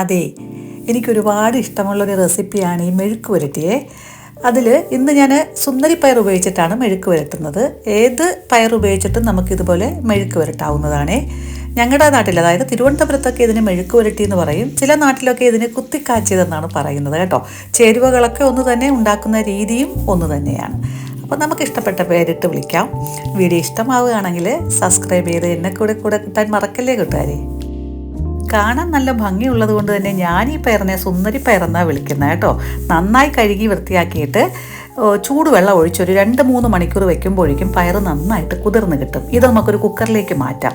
അതെ എനിക്കൊരുപാട് ഇഷ്ടമുള്ളൊരു റെസിപ്പിയാണ് ഈ മെഴുക്ക് പുരട്ടിയെ. അതിൽ ഇന്ന് ഞാൻ സുന്ദരി പയർ ഉപയോഗിച്ചിട്ടാണ് മെഴുക്ക് പുരട്ടുന്നത്. ഏത് പയർ ഉപയോഗിച്ചിട്ടും നമുക്കിതുപോലെ മെഴുക്ക് പുരട്ടാവുന്നതാണേ. ഞങ്ങളുടെ നാട്ടിൽ അതായത് തിരുവനന്തപുരത്തൊക്കെ ഇതിന് മെഴുക്ക് പുരട്ടി എന്ന് പറയും. ചില നാട്ടിലൊക്കെ ഇതിന് കുത്തിക്കാച്ചിയതെന്നാണ് പറയുന്നത് കേട്ടോ. ചേരുവകളൊക്കെ ഒന്ന് തന്നെ ഉണ്ടാക്കുന്ന രീതിയും ഒന്ന് തന്നെയാണ്. അപ്പോൾ നമുക്ക് ഇഷ്ടപ്പെട്ട പേരിട്ട് വിളിക്കാം. വീഡിയോ ഇഷ്ടമാവുകയാണെങ്കിൽ സബ്സ്ക്രൈബ് ചെയ്ത് എന്നെ കൂടെ കൂടെ കിട്ടാൻ മറക്കല്ലേ കൂട്ടുകാരെ. കാണാൻ നല്ല ഭംഗിയുള്ളത് കൊണ്ട് തന്നെ ഞാൻ ഈ പയറിനെ സുന്ദരി പയറെന്നാണ് വിളിക്കുന്നത് കേട്ടോ. നന്നായി കഴുകി വൃത്തിയാക്കിയിട്ട് ചൂടുവെള്ളം ഒഴിച്ചൊരു രണ്ട് മൂന്ന് മണിക്കൂർ വെക്കുമ്പോഴേക്കും പയർ നന്നായിട്ട് കുതിർന്ന് കിട്ടും. ഇത് നമുക്കൊരു കുക്കറിലേക്ക് മാറ്റാം.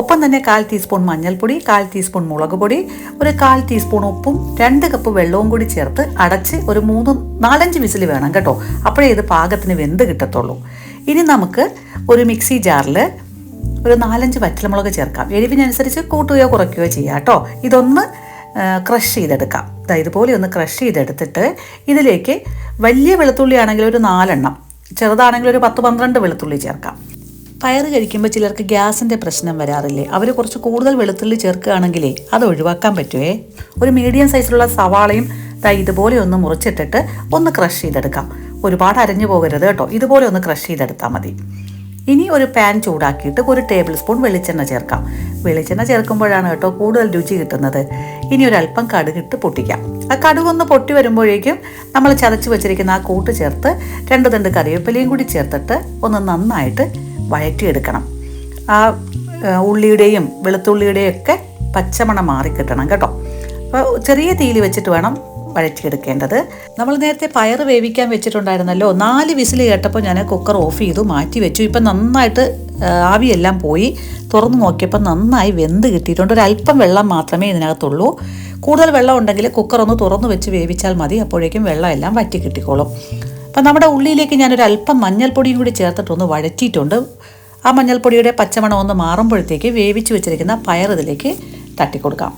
ഒപ്പം തന്നെ കാൽ ടീസ്പൂൺ മഞ്ഞൾപ്പൊടി കാൽ ടീസ്പൂൺ മുളക് പൊടി ഒരു കാൽ ടീസ്പൂൺ ഉപ്പും രണ്ട് കപ്പ് വെള്ളവും കൂടി ചേർത്ത് അടച്ച് ഒരു മൂന്ന് നാലഞ്ച് വിസിൽ വേണം കേട്ടോ. അപ്പോഴേ ഇത് പാകത്തിന് വെന്ത് കിട്ടത്തുള്ളൂ. ഇനി നമുക്ക് ഒരു മിക്സി ജാറിൽ ഒരു നാലഞ്ച് വറ്റൽമുളക് ചേർക്കാം. എരിവിനനുസരിച്ച് കൂട്ടുകയോ കുറയ്ക്കുകയോ ചെയ്യാം കേട്ടോ. ഇതൊന്ന് ക്രഷ് ചെയ്തെടുക്കാം. ദാ ഇതുപോലെ ഒന്ന് ക്രഷ് ചെയ്തെടുത്തിട്ട് ഇതിലേക്ക് വലിയ വെളുത്തുള്ളി ആണെങ്കിൽ ഒരു നാലെണ്ണം ചെറുതാണെങ്കിൽ ഒരു പത്ത് പന്ത്രണ്ട് വെളുത്തുള്ളി ചേർക്കാം. പയർ കഴിക്കുമ്പോൾ ചിലർക്ക് ഗ്യാസിന്റെ പ്രശ്നം വരാറില്ലേ? അവർ കുറച്ച് കൂടുതൽ വെളുത്തുള്ളി ചേർക്കുകയാണെങ്കിലേ അത് ഒഴിവാക്കാൻ പറ്റുമേ ഒരു മീഡിയം സൈസിലുള്ള സവാളയും ദാ ഇതുപോലെ ഒന്ന് മുറിച്ചിട്ടിട്ട് ഒന്ന് ക്രഷ് ചെയ്തെടുക്കാം. ഒരുപാട് അരഞ്ഞു പോകരുത് കേട്ടോ. ഇതുപോലെ ഒന്ന് ക്രഷ് ചെയ്തെടുത്താൽ മതി. ഇനി ഒരു പാൻ ചൂടാക്കിയിട്ട് ഒരു ടേബിൾ സ്പൂൺ വെളിച്ചെണ്ണ ചേർക്കാം. വെളിച്ചെണ്ണ ചേർക്കുമ്പോഴാണ് കേട്ടോ കൂടുതൽ രുചി കിട്ടുന്നത്. ഇനി ഒരല്പം കടുക് കടുകിട്ട് പൊട്ടിക്കാം. ആ കടുകൊന്ന് പൊട്ടി വരുമ്പോഴേക്കും നമ്മൾ ചതച്ച് വെച്ചിരിക്കുന്ന ആ കൂട്ട് ചേർത്ത് രണ്ട് തണ്ട് കറിവേപ്പിലയും കൂടി ചേർത്തിട്ട് ഒന്ന് നന്നായിട്ട് വഴറ്റിയെടുക്കണം. ആ ഉള്ളിയുടെയും വെളുത്തുള്ളിയുടെയും ഒക്കെ പച്ചമണം മാറിക്കിട്ടണം കേട്ടോ. അപ്പോൾ ചെറിയ തീയിൽ വെച്ചിട്ട് വേണം വഴറ്റിയെടുക്കേണ്ടത് നമ്മൾ നേരത്തെ പയർ വേവിക്കാൻ വെച്ചിട്ടുണ്ടായിരുന്നല്ലോ. നാല് വിസിൽ കേട്ടപ്പോൾ ഞാൻ കുക്കർ ഓഫ് ചെയ്തു മാറ്റി വെച്ചു. ഇപ്പം നന്നായിട്ട് ആവിയെല്ലാം പോയി. തുറന്നു നോക്കിയപ്പോൾ നന്നായി വെന്ത് കിട്ടിയിട്ടുണ്ട്. ഒരു അല്പം വെള്ളം മാത്രമേ ഇതിനകത്തുള്ളൂ. കൂടുതൽ വെള്ളം ഉണ്ടെങ്കിൽ കുക്കർ ഒന്ന് തുറന്നു വെച്ച് വേവിച്ചാൽ മതി. അപ്പോഴേക്കും വെള്ളം എല്ലാം വറ്റി കിട്ടിക്കോളും. അപ്പം നമ്മുടെ ഉള്ളിയിലേക്ക് ഞാനൊരു അല്പം മഞ്ഞൾപ്പൊടിയും കൂടി ചേർത്തിട്ടൊന്ന് വഴറ്റിയിട്ടുണ്ട്. ആ മഞ്ഞൾപ്പൊടിയുടെ പച്ചമണം ഒന്ന് മാറുമ്പോഴത്തേക്ക് വേവിച്ച് വെച്ചിരിക്കുന്ന പയർ ഇതിലേക്ക് തട്ടിക്കൊടുക്കാം.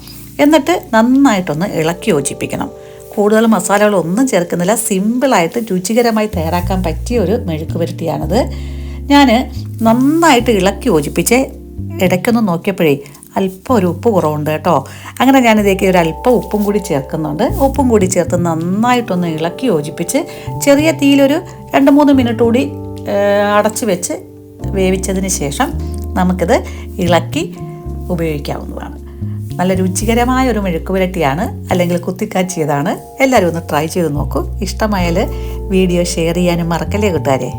എന്നിട്ട് നന്നായിട്ടൊന്ന് ഇളക്കി യോജിപ്പിക്കണം. കൂടുതൽ മസാലകളൊന്നും ചേർക്കുന്നില്ല. സിമ്പിളായിട്ട് രുചികരമായി തയ്യാറാക്കാൻ പറ്റിയ ഒരു മെഴുക്ക് പുരട്ടിയാണിത്. ഞാൻ നന്നായിട്ട് ഇളക്കി യോജിപ്പിച്ച് ഇടയ്ക്കൊന്ന് നോക്കിയപ്പോഴേ അല്പം ഒരു ഉപ്പ് കുറവുണ്ട് കേട്ടോ. അങ്ങനെ ഞാനിതേക്ക് ഒരു അല്പം ഉപ്പും കൂടി ചേർക്കുന്നുണ്ട്. ഉപ്പും കൂടി ചേർത്ത് നന്നായിട്ടൊന്ന് ഇളക്കി യോജിപ്പിച്ച് ചെറിയ തീയിലൊരു രണ്ട് മൂന്ന് മിനിറ്റ് കൂടി അടച്ചു വെച്ച് വേവിച്ചതിന് ശേഷം നമുക്കിത് ഇളക്കി ഉപയോഗിക്കാവുന്നതാണ്. നല്ല രുചികരമായ ഒരു മെഴുക്ക് പുരട്ടിയാണ് അല്ലെങ്കിൽ കുത്തിക്കാച്ചിയതാണ്. എല്ലാവരും ഒന്ന് ട്രൈ ചെയ്ത് നോക്കൂ. ഇഷ്ടമായാൽ വീഡിയോ ഷെയർ ചെയ്യാനും മറക്കല്ലേ കൂട്ടുകാരെ?